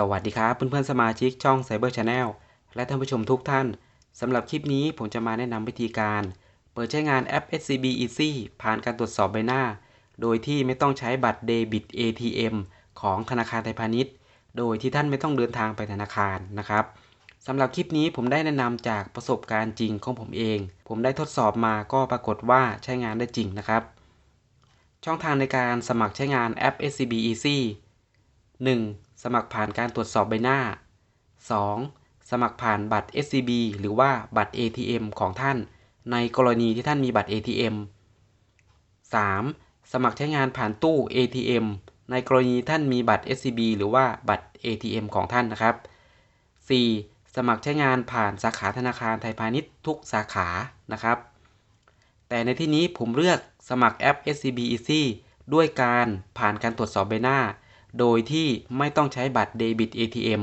สวัสดีครับเพื่อนๆสมาชิกช่อง Cyber Channel และท่านผู้ชมทุกท่านสำหรับคลิปนี้ผมจะมาแนะนำวิธีการ เปิดใช้งานแอป SCB Easy ผ่านการตรวจสอบใบหน้า โดยที่ไม่ต้องใช้บัตรเดบิต ATM ของธนาคารไทยพาณิชย์ โดยที่ท่านไม่ต้องเดินทางไปธนาคารนะครับสำหรับคลิปนี้ผมได้แนะนำจากประสบการณ์จริงของผมเอง ผมได้ทดสอบมาก็ปรากฏว่าใช้งานได้จริงนะครับ ช่องทางในการสมัครใช้งานแอป SCB Easy 1. สมัครผ่านการตรวจสอบใบหน้า 2. สมัครผ่านบัตร SCB หรือว่าบัตร ATM ของท่าน ในกรณีที่ท่านมีบัตร ATM 3. สมัครใช้งานผ่านตู้ ATM ในกรณีท่านมีบัตร SCB หรือว่าบัตร ATM ของท่านนะครับ 4. สมัครใช้งานผ่านสาขาธนาคารไทยพาณิชย์ทุกสาขานะครับ แต่ในที่นี้ผมเลือกสมัครแอป SCB Easy ด้วยการผ่านการตรวจสอบใบหน้า โดยที่ไม่ต้องใช้บัตรเดบิต ATM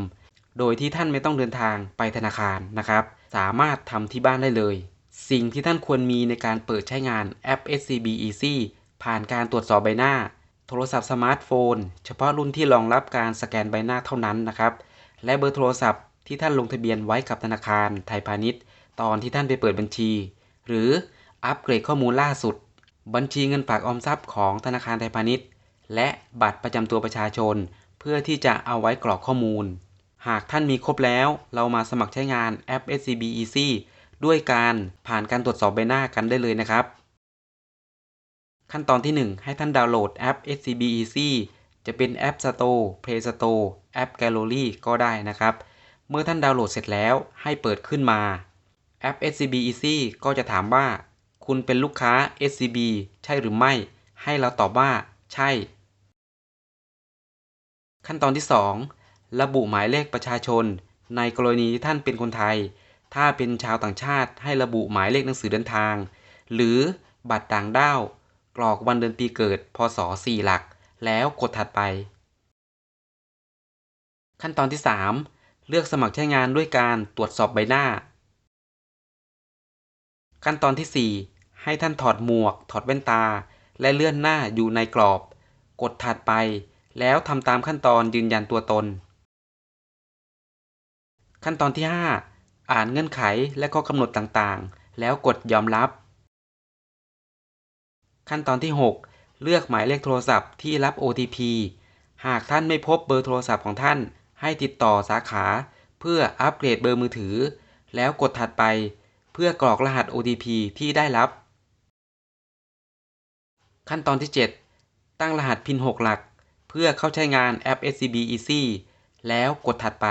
โดยที่ท่านไม่ต้องเดินทางไปธนาคารนะครับ สามารถทำที่บ้านได้เลย สิ่งที่ท่านควรมีในการเปิดใช้งานแอป SCB Easy ผ่านการตรวจสอบใบหน้า โทรศัพท์สมาร์ทโฟน เฉพาะรุ่นที่รองรับการสแกนใบหน้าเท่านั้นนะครับ และเบอร์โทรศัพท์ที่ท่านลงทะเบียนไว้กับธนาคารไทยพาณิชย์ ตอนที่ท่านไปเปิดบัญชี หรืออัปเกรดข้อมูลล่าสุด บัญชีเงินฝากออมทรัพย์ของธนาคารไทยพาณิชย์ และบัตรประจำตัวประชาชน เพื่อที่จะเอาไว้กรอกข้อมูล หากท่านมีครบแล้ว เรามาสมัครใช้งานแอป SCB Easy ด้วยการผ่านการตรวจสอบใบหน้ากันได้เลยนะครับ ขั้นตอนที่ 1 ให้ท่านดาวน์โหลดแอป SCB Easy จะเป็นแอป Store Play Store แอป Gallery ก็ได้นะครับ เมื่อท่านดาวน์โหลดเสร็จแล้วให้เปิดขึ้นมาแอป SCB Easy ก็จะถามว่า คุณเป็นลูกค้า SCB ใช่หรือไม่ ให้เราตอบว่า ใช่ ขั้นตอนที่ 2 ระบุหมายเลขประชาชน ในกรณีที่ท่านเป็นคนไทย ถ้าเป็นชาวต่างชาติให้ระบุหมายเลขหนังสือเดินทาง หรือบัตรต่างด้าว กรอกวันเดือนปีเกิด พศ 4 หลัก แล้วกดถัดไป ขั้นตอนที่ 3 เลือกสมัครใช้งานด้วยการตรวจสอบใบหน้า ขั้นตอนที่ 4 ให้ท่านถอดหมวก ถอดแว่นตา และเลื่อนหน้าอยู่ในกรอบ กดถัดไป แล้วทำตามขั้นตอนยืนยันตัวตน ขั้นตอนที่ 5 อ่านเงื่อนไขและข้อกำหนดต่างๆ แล้วกดยอมรับ ขั้นตอนที่ 6 เลือกหมายเลขโทรศัพท์ที่รับ OTP หากท่านไม่พบเบอร์โทรศัพท์ของท่าน ให้ติดต่อสาขา เพื่ออัปเกรดเบอร์มือถือ แล้วกดถัดไป เพื่อกรอกรหัส OTP ที่ได้รับ ขั้นตอนที่ 7 ตั้งรหัส PIN 6 หลัก พื่อเข้าใช้งานแอป SCB Easy แล้วกดถัดไป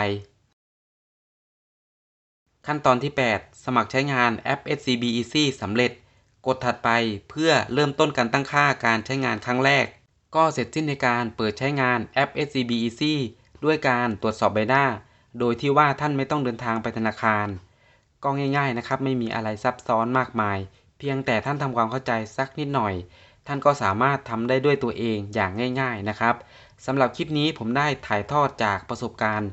ขั้นตอนที่ 8 สมัครใช้งานแอป SCB Easy สำเร็จ กดถัดไปเพื่อเริ่มต้นการตั้งค่าการใช้งานครั้งแรก ก็เสร็จสิ้นในการเปิดใช้งานแอป SCB Easy ด้วยการตรวจสอบใบหน้า โดยที่ว่าท่านไม่ต้องเดินทางไปธนาคาร ก็ง่าย ๆนะครับ ไม่มีอะไรซับซ้อนมากมาย เพียงแต่ท่านทำความเข้าใจสักนิดหน่อย ท่านก็สามารถทำได้ด้วยตัวเองอย่างง่ายๆนะครับสำหรับคลิปนี้ผมได้ถ่ายทอดจากประสบการณ์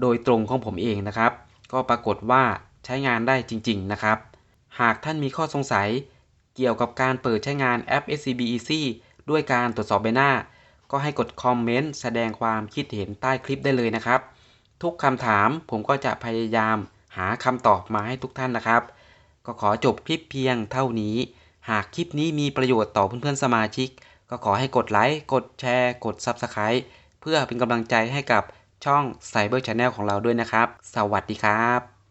โดยตรงของผมเองนะครับ ก็ปรากฏว่าใช้งานได้จริง ๆ นะครับ หากท่านมีข้อสงสัย เกี่ยวกับการเปิดใช้งานแอป SCB Easy ด้วยการตรวจสอบใบหน้า ก็ให้กดคอมเมนต์แสดงความคิดเห็นใต้คลิปได้เลยนะครับ ทุกคำถามผมก็จะพยายามหาคำตอบมาให้ทุกท่านนะครับ ก็ขอจบคลิปเพียงเท่านี้ หากคลิปนี้มีประโยชน์ต่อเพื่อนๆสมาชิก ก็ขอให้กดไลค์ กดแชร์ กด Subscribe เพื่อเป็นกำลังใจให้กับช่อง Cyber Channel ของเราด้วยนะครับ สวัสดีครับ